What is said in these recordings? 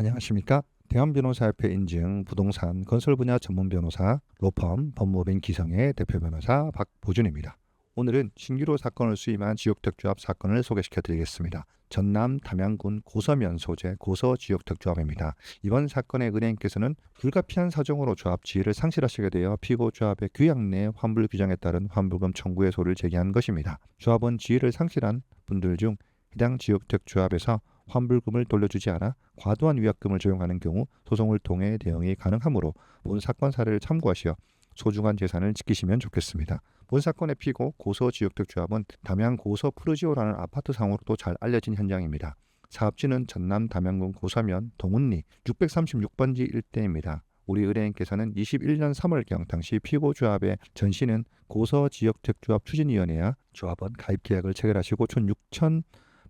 안녕하십니까? 대한변호사협회 인증 부동산 건설 분야 전문 변호사 로펌 법무법인 기성의 대표 변호사 박보준입니다. 오늘은 신규로 사건을 수임한 지역특조합 사건을 소개시켜 드리겠습니다. 전남 담양군 고서면 소재 고서지역특조합입니다. 이번 사건의 은행께서는 불가피한 사정으로 조합 지위를 상실하시게 되어 피고 조합의 규약 내 환불 규정에 따른 환불금 청구의 소를 제기한 것입니다. 조합은 지위를 상실한 분들 중 해당 지역특조합에서 환불금을 돌려주지 않아 과도한 위약금을 적용하는 경우 소송을 통해 대응이 가능하므로 본 사건 사례를 참고하시어 소중한 재산을 지키시면 좋겠습니다. 본 사건의 피고 고서 지역특조합은 담양 고서 푸르지오라는 아파트 상으로도 잘 알려진 현장입니다. 사업지는 전남 담양군 고서면 동운리 636번지 일대입니다. 우리 의뢰인께서는 21년 3월경 당시 피고 조합의 전시는 고서 지역특조합 추진위원회와 조합원 가입 계약을 체결하시고 총 6천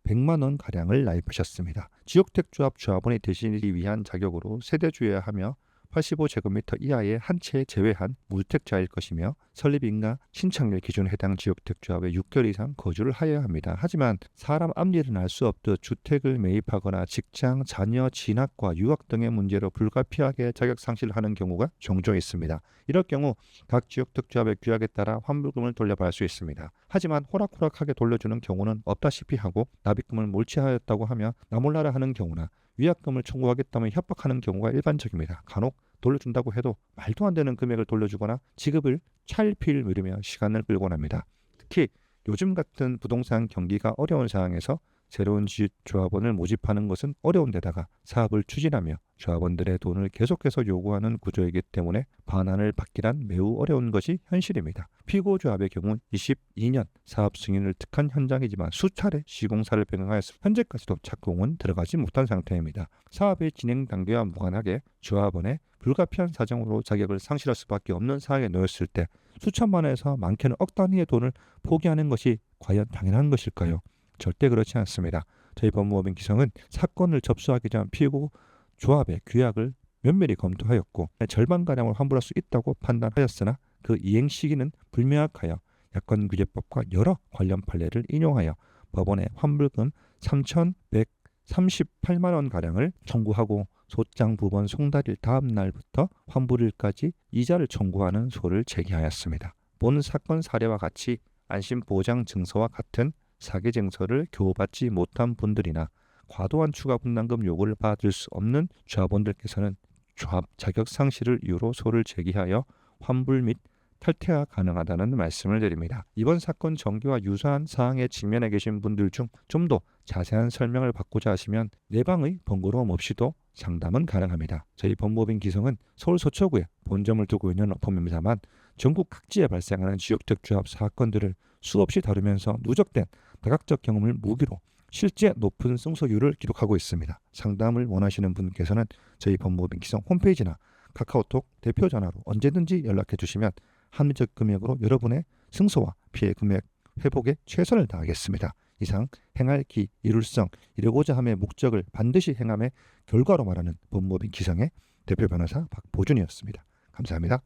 100만 원 가량을 납입하셨습니다. 지역택조합 조합원이 되시기 위한 자격으로 세대주여야 하며 85제곱미터 이하의 한 채 제외한 무주택자일 것이며 설립인가 신청일 기준 해당 지역택조합에 6개월 이상 거주를 하여야 합니다. 하지만 사람 앞일은 알 수 없듯 주택을 매입하거나 직장, 자녀 진학과 유학 등의 문제로 불가피하게 자격 상실을 하는 경우가 종종 있습니다. 이럴 경우 각 지역특조합의 규약에 따라 환불금을 돌려받을 수 있습니다. 하지만 호락호락하게 돌려주는 경우는 없다시피 하고 납입금을 몰치하였다고 하며 나몰라라 하는 경우나 위약금을 청구하겠다며 협박하는 경우가 일반적입니다. 간혹 돌려준다고 해도 말도 안 되는 금액을 돌려주거나 지급을 찰필 미루며 시간을 끌곤 합니다. 특히 요즘 같은 부동산 경기가 어려운 상황에서 새로운 조합원을 모집하는 것은 어려운 데다가 사업을 추진하며 조합원들의 돈을 계속해서 요구하는 구조이기 때문에 반환을 받기란 매우 어려운 것이 현실입니다. 피고 조합의 경우 22년 사업 승인을 득한 현장이지만 수차례 시공사를 변경하여서 현재까지도 착공은 들어가지 못한 상태입니다. 사업의 진행 단계와 무관하게 조합원의 불가피한 사정으로 자격을 상실할 수밖에 없는 상황에 놓였을 때 수천만에서 많게는 억 단위의 돈을 포기하는 것이 과연 당연한 것일까요? 절대 그렇지 않습니다. 저희 법무법인 기성은 사건을 접수하기 전 피고 조합의 규약을 면밀히 검토하였고 절반가량을 환불할 수 있다고 판단하였으나 그 이행 시기는 불명확하여 약관규제법과 여러 관련 판례를 인용하여 법원에 환불금 3,138만 원 가량을 청구하고 소장 부번 송달일 다음 날부터 환불일까지 이자를 청구하는 소를 제기하였습니다. 본 사건 사례와 같이 안심 보장 증서와 같은 사기 증서를 교부받지 못한 분들이나 과도한 추가 분담금 요구를 받을 수 없는 조합원들께서는 조합 자격 상실을 이유로 소를 제기하여 환불 및 탈퇴가 가능하다는 말씀을 드립니다. 이번 사건 전개와 유사한 사항에 직면해 계신 분들 중 좀 더 자세한 설명을 받고자 하시면 내방의 번거로움 없이도 상담은 가능합니다. 저희 법무법인 기성은 서울 서초구에 본점을 두고 있는 어펌입니다만 전국 각지에 발생하는 지역특 조합 사건들을 수없이 다루면서 누적된 다각적 경험을 무기로 실제 높은 승소율을 기록하고 있습니다. 상담을 원하시는 분께서는 저희 법무법인 기성 홈페이지나 카카오톡 대표 전화로 언제든지 연락해 주시면 합리적 금액으로 여러분의 승소와 피해 금액 회복에 최선을 다하겠습니다. 이상 행할 기, 이룰성, 이루고자 함의 목적을 반드시 행함의 결과로 말하는 법무법인 기성의 대표 변호사 박보준이었습니다. 감사합니다.